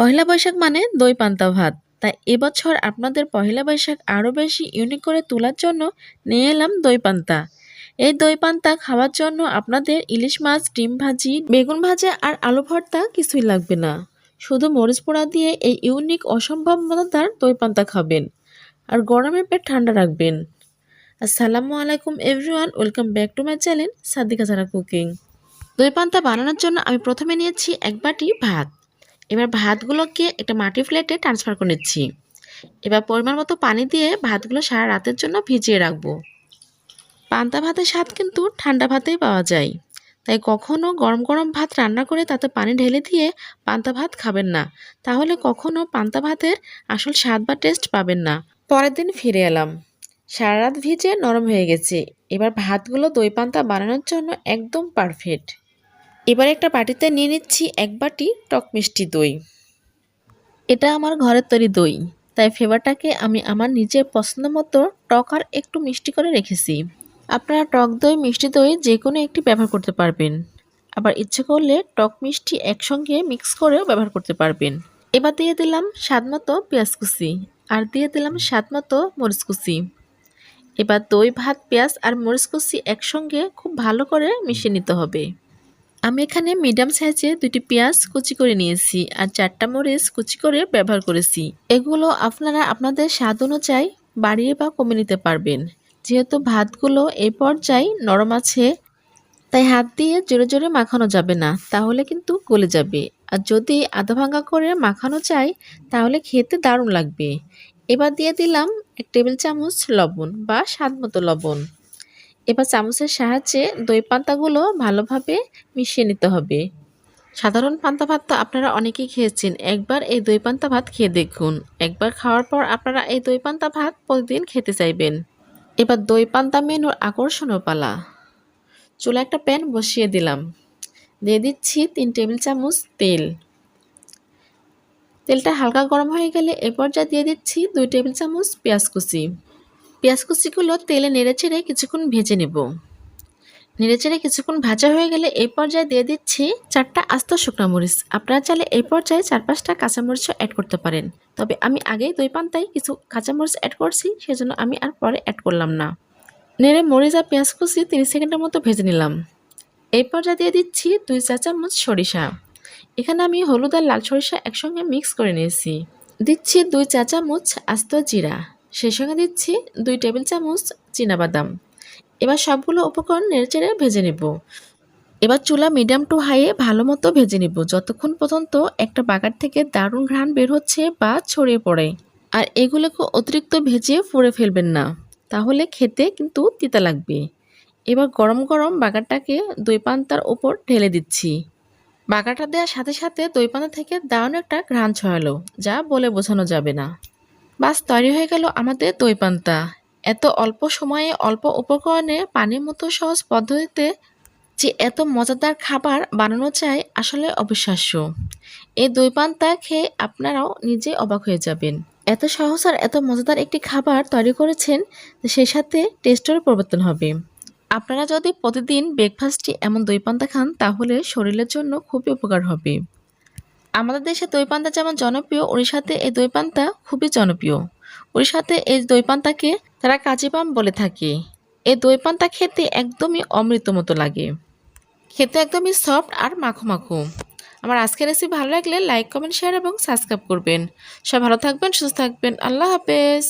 পহেলা বৈশাখ মানে দই, পান্তা, ভাত। তাই এবছর আপনাদের পহেলা বৈশাখ আরও বেশি ইউনিক করে তোলার জন্য নিয়ে এলাম দই, পান্তা। এই দই, পান্তা খাওয়ার জন্য আপনাদের ইলিশ মাছ, ডিম ভাজি, বেগুন ভাজা আর আলু ভর্তা কিছুই লাগবে না। শুধু মরিচ পোড়া দিয়ে এই ইউনিক অসম্ভব মজাদার দই, পান্তা খাবেন আর গরমে পেট ঠান্ডা রাখবেন। আসসালামু আলাইকুম everyone welcome back to my channel Sadika Zara cooking দই, পান্তা বানানোর জন্য আমি প্রথমে নিয়েছি এক বাটি ভাত। এবার ভাতগুলোকে একটা মাটি প্লেটে ট্রান্সফার করে নিচ্ছি। এবার পরিমাণ মতো পানি দিয়ে ভাতগুলো সারা রাতের জন্য ভিজিয়ে রাখব। পান্তা ভাতের স্বাদ কিন্তু ঠান্ডা ভাতেই পাওয়া যায়। তাই কখনো গরম গরম ভাত রান্না করে তাতে পানি ঢেলে দিয়ে পান্তা ভাত খাবেন না। তাহলে কখনো পান্তা ভাতের আসল স্বাদ বা টেস্ট পাবেন না। পরের দিন ফিরে এলাম। সারা রাত ভিজে নরম হয়ে গেছে। এবার ভাতগুলো দই পান্তা বানানোর জন্য একদম পারফেক্ট এবার একটা বাটিতে নিয়ে নিচ্ছি এক বাটি টক মিষ্টি দই। এটা আমার ঘরের তৈরি দই, তাই ফ্লেভারটাকে আমি আমার নিজের পছন্দ মতো টক আর একটু মিষ্টি করে রেখেছি। আপনারা টক দই, মিষ্টি দই যে কোনো একটি ব্যবহার করতে পারবেন। আবার ইচ্ছে করলে টক মিষ্টি একসঙ্গে মিক্স করেও ব্যবহার করতে পারবেন। এবার দিয়ে দিলাম স্বাদ মতো পেঁয়াজ কুচি আর দিয়ে দিলাম স্বাদ মতো মরিচ কুচি। এবার দই, ভাত, পেঁয়াজ আর মরিচ কুচি একসঙ্গে খুব ভালো করে মিশিয়ে নিতে হবে। আমি এখানে মিডিয়াম সাইজে দুটি পেঁয়াজ কুচি করে নিয়েছি আর চারটা মরিচ কুচি করে ব্যবহার করেছি। এগুলো আপনারা আপনাদের স্বাদ অনুযায়ী বাড়িয়ে বা কমে নিতে পারবেন। যেহেতু ভাতগুলো এই পর্যায়ে নরম আছে, তাই হাত দিয়ে জোরে জোরে মাখানো যাবে না, তাহলে কিন্তু গলে যাবে। আর যদি আধা ভাঙা করে মাখানো চাই তাহলে খেতে দারুণ লাগবে। এবার দিয়ে দিলাম এক টেবিল চামচ লবণ বা স্বাদ মতো লবণ। এবার চামচের সাহায্যে দই পান্তাগুলো ভালোভাবে মিশিয়ে নিতে হবে। সাধারণ পান্তা ভাত তো আপনারা অনেকেই খেয়েছেন। একবার এই দই পান্তা ভাত খেয়ে দেখুন। একবার খাওয়ার পর আপনারা এই দই পান্তা ভাত প্রতিদিন খেতে চাইবেন। এবার দই পান্তা মেনুর আকর্ষণীয় পালা। চুলা একটা প্যান বসিয়ে দিলাম। দিয়ে দিচ্ছি তিন টেবিল চামচ তেল। তেলটা হালকা গরম হয়ে গেলে এ পর্যায়ে দিয়ে দিচ্ছি দুই টেবিল চামচ পেঁয়াজ কুচি। পেঁয়াজ কুচিগুলো তেলে নেড়ে চেড়ে কিছুক্ষণ ভেজে নেব। নেড়ে চেড়ে কিছুক্ষণ ভাজা হয়ে গেলে এই পর্যায়ে দিয়ে দিচ্ছি চারটা আস্ত শুকনো মরিচ। আপনারা চাইলে এই পর্যায়ে চার পাঁচটা কাঁচামরিচও অ্যাড করতে পারেন। তবে আমি আগেই দই পান্তায় কিছু কাঁচামরিচ অ্যাড করছি, সেজন্য আমি আর পরে অ্যাড করলাম না। নেড়ে মরিচ আর পেঁয়াজ কুচি তিরিশ সেকেন্ডের মতো ভেজে নিলাম। এই পর্যায়ে দিয়ে দিচ্ছি দুই চা চামচ সরিষা। এখানে আমি হলুদ আর লাল সরিষা একসঙ্গে মিক্স করে নিয়েছি। দিচ্ছি দুই চা চামচ আস্ত জিরা। সেই সঙ্গে দিচ্ছি দুই টেবিল চামচ বাদাম এবার সবগুলো উপকরণ নেড়েচেড়ে ভেজে নেব। এবার চুলা মিডিয়াম টু হাইয়ে ভালো মতো ভেজে নিব, যতক্ষণ পর্যন্ত একটা বাগার থেকে দারুণ ঘ্রাণ বের হচ্ছে বা ছড়িয়ে পড়ে। আর এগুলোকে অতিরিক্ত ভেজে ফুড়ে ফেলবেন না, তাহলে খেতে কিন্তু তিতা লাগবে। এবার গরম গরম বাগারটাকে দই পান্তার ওপর ঢেলে দিচ্ছি। বাগারটা দেওয়ার সাথে সাথে দই পান্তা থেকে দারুণ একটা ঘ্রাণ ছড়ালো, যা বলে বোঝানো যাবে না। বাস তৈরি হয়ে গেল আমাদের দই পান্তা এত অল্প সময়ে, অল্প উপকরণে পানির মতো সহজ পদ্ধতিতে যে এত মজাদার খাবার বানানো চায় আসলে অবিশ্বাস্য। এই দই পান্তা খেয়ে আপনারাও নিজে অবাক হয়ে যাবেন। এত সহজ আর এত মজাদার একটি খাবার তৈরি করেছেন সেই সাথে টেস্টেরও পরিবর্তন হবে। আপনারা যদি প্রতিদিন ব্রেকফাস্টে এমন দই পান্তা খান, তাহলে শরীরের জন্য খুবই উপকার হবে। আমাদের দেশে দই পান্তা যেমন জনপ্রিয় উড়িষ্যাতে এই দই পান্তা খুবই জনপ্রিয়। উড়িষ্যাতে এই দই পান্তাকে তারা কাজিপাম বলে থাকে। এই দই পান্তা খেতে একদমই অমৃত মতো লাগে। খেতে একদমই সফট আর মাখো মাখো। আমার আজকের রেসিপি ভালো লাগলে লাইক কমেন্ট শেয়ার এবং সাবস্ক্রাইব করবেন। সব ভালো থাকবেন, সুস্থ থাকবেন। আল্লাহ হাফেজ।